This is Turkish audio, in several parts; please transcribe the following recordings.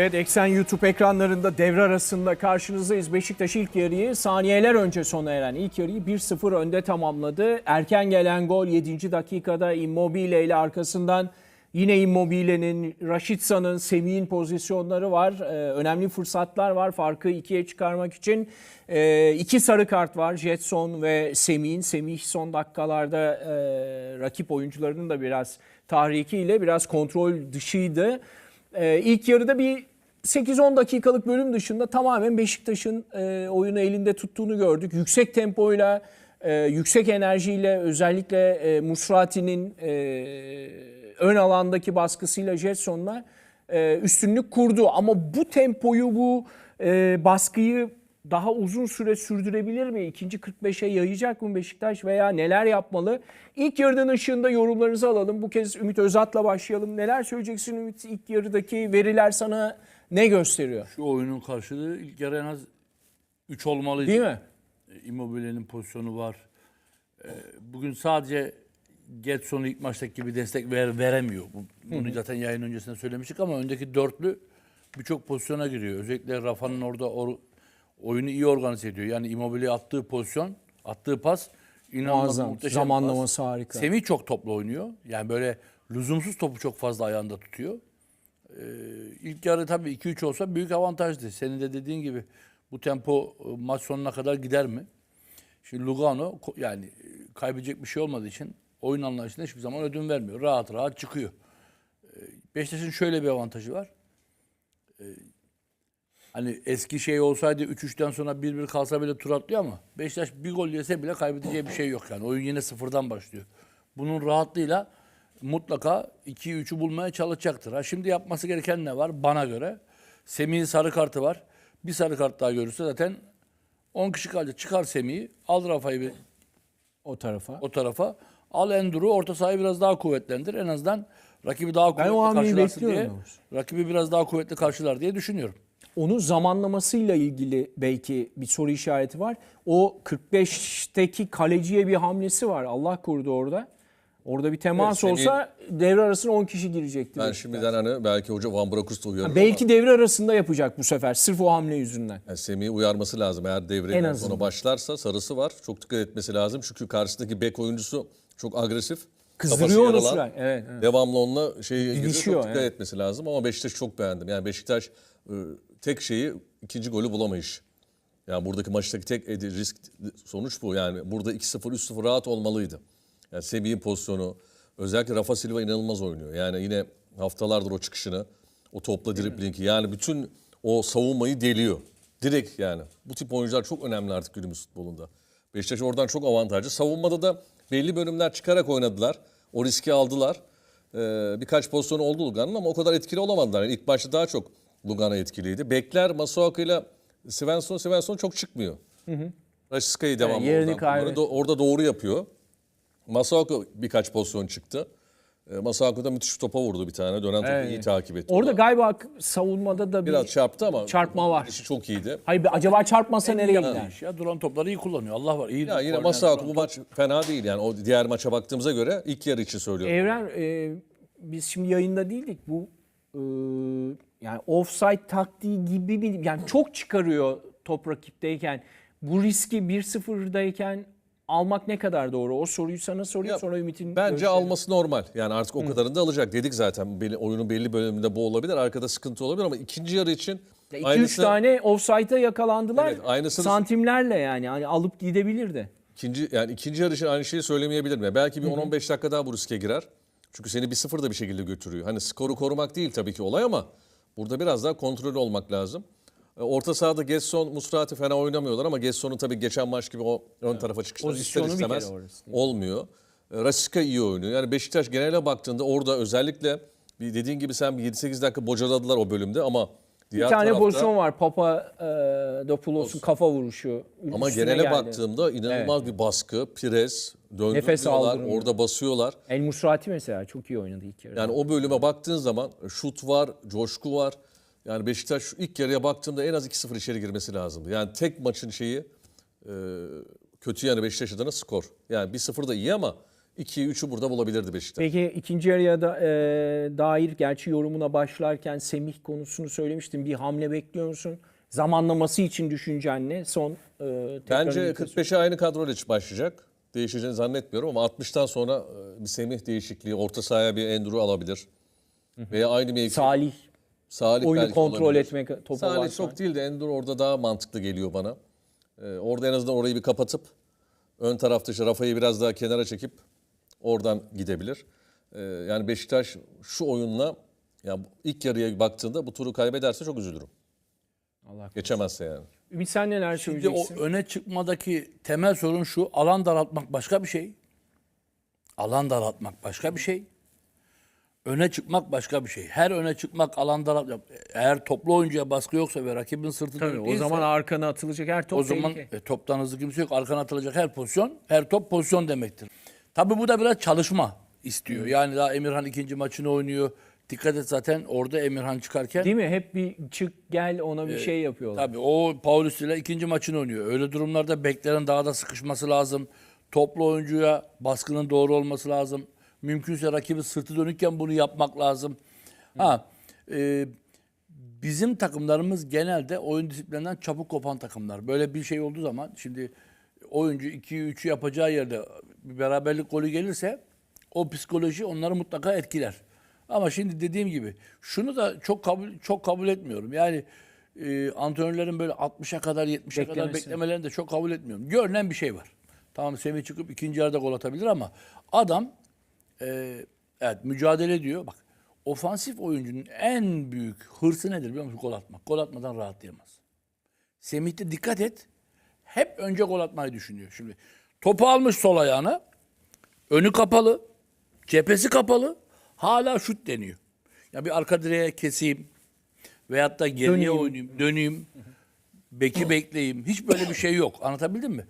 Evet Eksen YouTube ekranlarında devre arasında karşınızdayız. Beşiktaş ilk yarıyı saniyeler önce sona eren ilk yarıyı 1-0 önde tamamladı. Erken gelen gol 7. dakikada Immobile ile arkasından yine Immobile'nin, Raşitsa'nın, Semih'in pozisyonları var. Ee, önemli fırsatlar var farkı ikiye çıkarmak için. Ee, iki sarı kart var Jetson ve Semih'in. Semih son dakikalarda e, rakip oyuncularının da biraz tahrikiyle biraz kontrol dışıydı. Ee, ilk yarıda bir 8-10 dakikalık bölüm dışında tamamen Beşiktaş'ın e, oyunu elinde tuttuğunu gördük. Yüksek tempoyla, e, yüksek enerjiyle özellikle e, Musrati'nin e, ön alandaki baskısıyla Jetson'la e, üstünlük kurdu. Ama bu tempoyu, bu e, baskıyı daha uzun süre sürdürebilir mi? İkinci 45'e yayacak mı Beşiktaş veya neler yapmalı? İlk yarının ışığında yorumlarınızı alalım. Bu kez Ümit Özat'la başlayalım. Neler söyleyeceksin Ümit? İlk yarıdaki veriler sana ne gösteriyor? Şu oyunun karşılığı ilk yarı en az 3 olmalıydı. Değil mi? E, Immobile'nin pozisyonu var. E, Bugün sadece Getson'u ilk maçtaki gibi destek ver, veremiyor. Bu- Bunu zaten yayın öncesinde söylemiştik ama öndeki dörtlü birçok pozisyona giriyor. Özellikle Rafa'nın orada or- oyunu iyi organize ediyor. Yani Immobile'ye attığı pozisyon, attığı pas inanılmaz Muazzam. muhteşem Zamanlaması pas. harika. Semih çok toplu oynuyor. Yani böyle lüzumsuz topu çok fazla ayağında tutuyor. Ee, ilk yarı tabii 2-3 olsa büyük avantajdı. Senin de dediğin gibi bu tempo e, maç sonuna kadar gider mi? Şimdi Lugano yani e, kaybedecek bir şey olmadığı için oyun anlayışında hiçbir zaman ödün vermiyor. Rahat rahat çıkıyor. Ee, Beşiktaş'ın şöyle bir avantajı var. Ee, Hani eski şey olsaydı 3-3'ten sonra 1-1 kalsa bile tur atlıyor ama Beşiktaş bir gol yese bile kaybedeceği bir şey yok yani. Oyun yine sıfırdan başlıyor. Bunun rahatlığıyla mutlaka 2'yi 3'ü bulmaya çalışacaktır. Ha şimdi yapması gereken ne var bana göre? Semih'in sarı kartı var. Bir sarı kart daha görürse zaten 10 kişi kalacak. Çıkar Semih'i, al Rafa'yı bir O tarafa. o tarafa. Al Endur'u orta sahayı biraz daha kuvvetlendir. En azından rakibi daha kuvvetli o hamleyi karşılarsın diye. bekliyorum doğrusu. Rakibi biraz daha kuvvetli karşılar diye düşünüyorum. Onun zamanlamasıyla ilgili belki bir soru işareti var. O 45'teki kaleciye bir hamlesi var. Allah korudu orada. Orada bir temas Evet, olsa devre arasına 10 kişi girecekti. Ben şimdiden hani belki hoca Van Bronckhorst'u uyarır Belki ama devre arasında yapacak bu sefer. Sırf o hamle yüzünden. yani Semih'i uyarması lazım. Eğer azından. sonra başlarsa sarısı var. Çok dikkat etmesi lazım. Çünkü karşısındaki bek oyuncusu çok agresif. Kızdırıyor onu sürekli. Evet, evet. Devamlı onunla şey giriyor. Çok dikkat evet. etmesi lazım. Ama Beşiktaş çok beğendim. Yani Beşiktaş e, tek şeyi ikinci golü bulamayış. Yani buradaki maçtaki tek risk sonuç bu. Yani burada 2-0 3-0 rahat olmalıydı. Yani Semih'in pozisyonu özellikle Rafa Silva inanılmaz oynuyor. Yani yine haftalardır o çıkışını, o topla driblingi yani bütün o savunmayı deliyor. Direkt yani. Bu tip oyuncular çok önemli artık günümüz futbolunda. Beşiktaş oradan çok avantajlı. Savunmada da belli bölümler çıkarak oynadılar. O riski aldılar. Ee, birkaç pozisyon oldu Lugano'nun ama o kadar etkili olamadılar. Yani ilk başta daha çok Lugano etkiliydi. Bekler Masuaku ile Svensson, Svensson çok çıkmıyor. Rashiska'yı devamlı yerini oradan kullanıyor. kaybetti. Do- Orada doğru yapıyor. Masuaku birkaç pozisyon çıktı. Ee, Masuaku da müthiş bir topa vurdu bir tane. Dönen topu Evet. iyi takip etti. Orada galiba savunmada da bir biraz çarptı ama çarpma var. işi çok iyiydi. Hayır acaba çarpmasa nereye Yaptığı gider? Ya duran topları iyi kullanıyor. Allah var. iyi. Ya yine duran bu maç fena değil yani. O diğer maça baktığımıza göre ilk yarı için söylüyorum. Evren e, biz şimdi yayında değildik. Bu e, yani offside taktiği gibi bir yani çok çıkarıyor top rakipteyken. Bu riski 1-0'dayken almak ne kadar doğru? O soruyu sana sorayım Ya, sonra Ümit'in Bence görüşleri. alması normal. Yani artık o kadarını da alacak. Dedik zaten belli, oyunun belli bölümünde bu olabilir. Arkada sıkıntı olabilir ama ikinci yarı için 2-3 aynısı, tane offside'a yakalandılar. Evet, aynısını- santimlerle yani. Hani alıp gidebilirdi. ikinci, yani ikinci yarı için aynı şeyi söylemeyebilirim. Yani belki bir 10-15 dakika daha bu riske girer. Çünkü seni bir sıfır da bir şekilde götürüyor. Hani skoru korumak değil tabii ki olay ama burada biraz daha kontrollü olmak lazım. E, Orta sahada Gesson, Musrati fena oynamıyorlar ama Gesson'un tabii geçen maç gibi o ön tarafa çıkışları ister Pozisyonu bir kere istemez orası. olmuyor. E, Rashica iyi oynuyor. Yani Beşiktaş genele baktığında orada özellikle bir dediğin gibi sen bir 7-8 dakika bocaladılar o bölümde ama diğer Bir tane tarafta, pozisyon var. Papa e, Dopoulos'un kafa vuruşu. ama Üstüne genele geldi. baktığımda inanılmaz bir baskı, pres, Nefes döndürüyorlar, aldırmıyor. orada basıyorlar. El Musrati mesela çok iyi oynadı ilk yarıda. Yani o bölüme baktığın zaman şut var, coşku var. Yani Beşiktaş şu ilk yarıya baktığımda en az 2-0 içeri girmesi lazımdı. Yani tek maçın şeyi e, kötü yani Beşiktaş adına skor. Yani 1-0 da iyi ama 2'yi 3'ü burada bulabilirdi Beşiktaş. Peki ikinci yarıya da, e, dair gerçi yorumuna başlarken Semih konusunu söylemiştim. Bir hamle bekliyor musun? Zamanlaması için düşüncen ne? Son e, Bence bir- 45'e aynı kadroyla başlayacak. Değişeceğini zannetmiyorum ama 60'tan sonra e, bir Semih değişikliği, orta sahaya bir Enduru alabilir. Veya aynı mevki Salih Salih oyunu kontrol olabilir. etmek topa Salih varsa. çok değil de Enduro orada daha mantıklı geliyor bana. Ee, orada en azından orayı bir kapatıp ön tarafta işte Rafa'yı biraz daha kenara çekip oradan gidebilir. Ee, yani Beşiktaş şu oyunla ya ilk yarıya baktığında bu turu kaybederse çok üzülürüm. Allah Geçemezse yani. Ümit sen neler Şimdi o öne çıkmadaki temel sorun şu. Alan daraltmak başka bir şey. Alan daraltmak başka bir şey. Öne çıkmak başka bir şey. Her öne çıkmak alan daraltmak. Eğer toplu oyuncuya baskı yoksa ve rakibin sırtı Tabii, dönük o değilse, zaman arkana atılacak her top o zaman tehlike. e, toptan hızlı kimse yok. Arkana atılacak her pozisyon, her top pozisyon demektir. Tabii bu da biraz çalışma istiyor. Yani daha Emirhan ikinci maçını oynuyor. Dikkat et zaten orada Emirhan çıkarken Değil mi? Hep bir çık gel ona bir şey yapıyorlar. Tabii o Paulus ile ikinci maçını oynuyor. Öyle durumlarda beklerin daha da sıkışması lazım. Toplu oyuncuya baskının doğru olması lazım. Mümkünse rakibi sırtı dönükken bunu yapmak lazım. Ha, e, bizim takımlarımız genelde oyun disiplinden çabuk kopan takımlar. Böyle bir şey olduğu zaman şimdi oyuncu 2'yi 3'ü yapacağı yerde bir beraberlik golü gelirse o psikoloji onları mutlaka etkiler. Ama şimdi dediğim gibi şunu da çok kabul çok kabul etmiyorum. Yani e, antrenörlerin böyle 60'a kadar 70'e kadar beklemelerini de çok kabul etmiyorum. Görünen bir şey var. Tamam Semih çıkıp ikinci yarıda gol atabilir ama adam e, evet mücadele ediyor. Bak ofansif oyuncunun en büyük hırsı nedir biliyor musun? Gol atmak. Gol atmadan rahatlayamaz. Semih'te dikkat et. Hep önce gol atmayı düşünüyor. Şimdi topu almış sol ayağına. Önü kapalı. Cephesi kapalı. Hala şut deniyor. Ya bir arka direğe keseyim. Veyahut da geriye Döneyim. oynayayım. Döneyim. Beki bekleyeyim. Hiç böyle bir şey yok. Anlatabildim mi?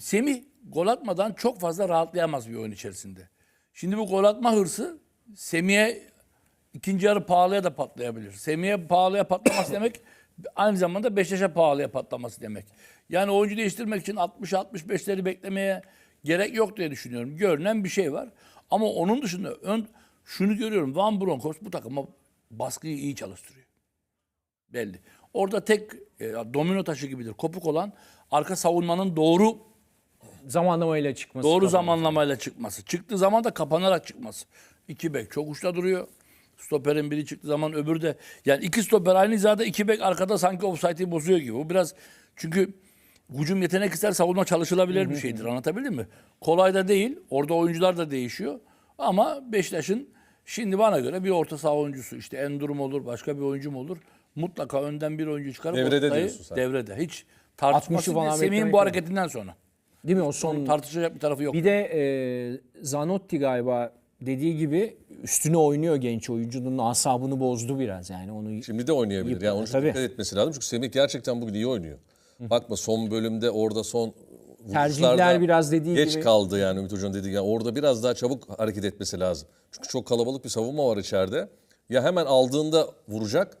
Semih gol atmadan çok fazla rahatlayamaz bir oyun içerisinde. Şimdi bu gol atma hırsı Semih'e ikinci yarı pahalıya da patlayabilir. Semih'e pahalıya patlaması demek aynı zamanda Beşiktaş'a pahalıya patlaması demek. Yani oyuncu değiştirmek için 60-65'leri beklemeye gerek yok diye düşünüyorum. Görünen bir şey var. Ama onun dışında ön, şunu görüyorum. Van Bronckhorst bu takıma baskıyı iyi çalıştırıyor. Belli. Orada tek e, domino taşı gibidir. Kopuk olan arka savunmanın doğru Zamanlamayla çıkması. Doğru zamanlamayla çıkması. Çıktığı zaman da kapanarak çıkması. İki bek çok uçta duruyor. Stoperin biri çıktığı zaman öbürü de yani iki stoper aynı hizada iki bek arkada sanki offside'i bozuyor gibi. Bu biraz çünkü hücum yetenek ister savunma çalışılabilir bir şeydir. Anlatabildim mi? Kolay da değil. Orada oyuncular da değişiyor. Ama Beşiktaş'ın şimdi bana göre bir orta saha oyuncusu işte Endurum olur başka bir oyuncum olur. Mutlaka önden bir oyuncu çıkarıp Devrede ortayı- diyorsun sen. Devrede. Hiç 60'ı tartışması falan değil. Semih'in beklemek bu hareketinden sonra. Değil mi o son? Tartışacak bir tarafı yok. Bir de e, Zanotti galiba dediği gibi üstüne oynuyor genç oyuncunun asabını bozdu biraz yani onu. Şimdi de oynayabilir. Yani için tabii. dikkat etmesi lazım. Çünkü Semih gerçekten bugün iyi oynuyor. Bakma son bölümde orada son Tercihler biraz dediği geç gibi. kaldı yani Ümit Hoca'nın dediği gibi. Yani orada biraz daha çabuk hareket etmesi lazım. Çünkü çok kalabalık bir savunma var içeride. Ya hemen aldığında vuracak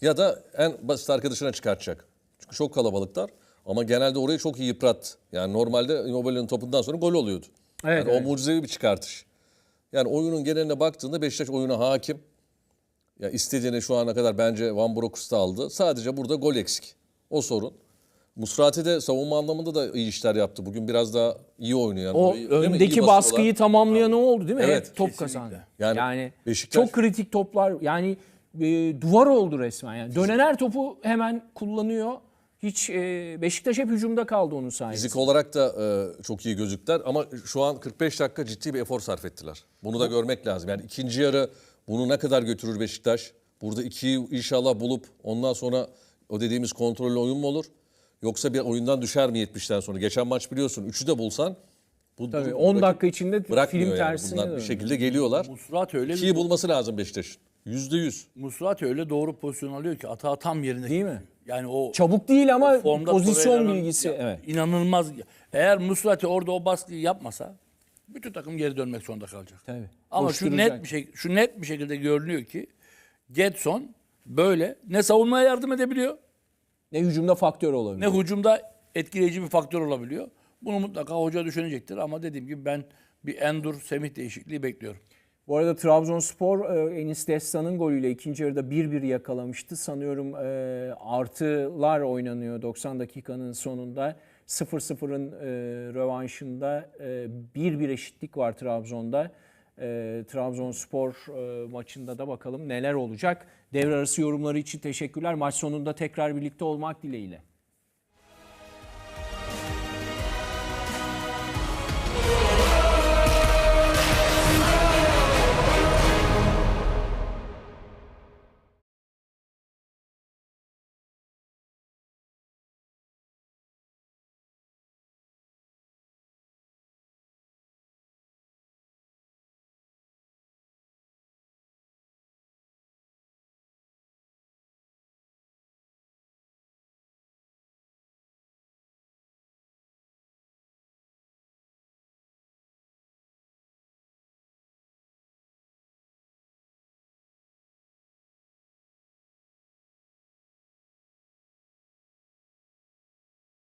ya da en basit arkadaşına çıkartacak. Çünkü çok kalabalıklar. Ama genelde orayı çok iyi yıprat. Yani normalde Immobile'nin topundan sonra gol oluyordu. Evet, yani evet. O mucizevi bir çıkartış. Yani oyunun geneline baktığında Beşiktaş oyuna hakim. Ya istediğini şu ana kadar bence Van Bronckhorst da aldı. Sadece burada gol eksik. O sorun. Musrati de savunma anlamında da iyi işler yaptı. Bugün biraz daha iyi oynuyor. Yani O? İyi öndeki baskıyı tamamlayan o oldu değil mi? Evet, Hep top kesinlikle. kazandı. Yani Yani, Beşiktaş- çok kritik toplar yani e, duvar oldu resmen yani. Dönen her topu hemen kullanıyor. Hiç e, Beşiktaş hep hücumda kaldı onun sayesinde. Fizik olarak da e, çok iyi gözüktüler ama şu an 45 dakika ciddi bir efor sarf ettiler. Bunu da görmek lazım. Yani ikinci yarı bunu ne kadar götürür Beşiktaş? Burada ikiyi inşallah bulup ondan sonra o dediğimiz kontrollü oyun mu olur? Yoksa bir oyundan düşer mi 70'ten sonra? Geçen maç biliyorsun 3'ü de bulsan bu, Tabii bu- 10 rakip dakika içinde film yani. tersine Bunlar bir şekilde geliyorlar. Musrat öyle bir İkiyi bulması lazım Beşiktaş'ın. Yüzde yüz. Musrat öyle doğru pozisyon alıyor ki atağı tam yerine. Değil mi? Yani o Çabuk değil ama formda pozisyon Torreira'nın- bilgisi ya, evet. inanılmaz. Eğer Musrati orada o baskıyı yapmasa bütün takım geri dönmek zorunda kalacak. Tabii. Ama şu Koşturacak. net bir şey şu net bir şekilde görünüyor ki Getson böyle ne savunmaya yardım edebiliyor Ne hücumda faktör ne olabilir. hücumda etkileyici bir faktör olabiliyor. Bunu mutlaka hoca düşünecektir ama dediğim gibi ben bir Endur Semih değişikliği bekliyorum. Bu arada Trabzonspor e, Enis Destan'ın golüyle ikinci yarıda 1-1 yakalamıştı. Sanıyorum e, artılar oynanıyor 90 dakikanın sonunda. 0-0'ın e, rövanşında e, 1-1 eşitlik var Trabzon'da. E, Trabzonspor maçında da bakalım neler olacak. Devre arası yorumları için teşekkürler. Maç sonunda tekrar birlikte olmak dileğiyle.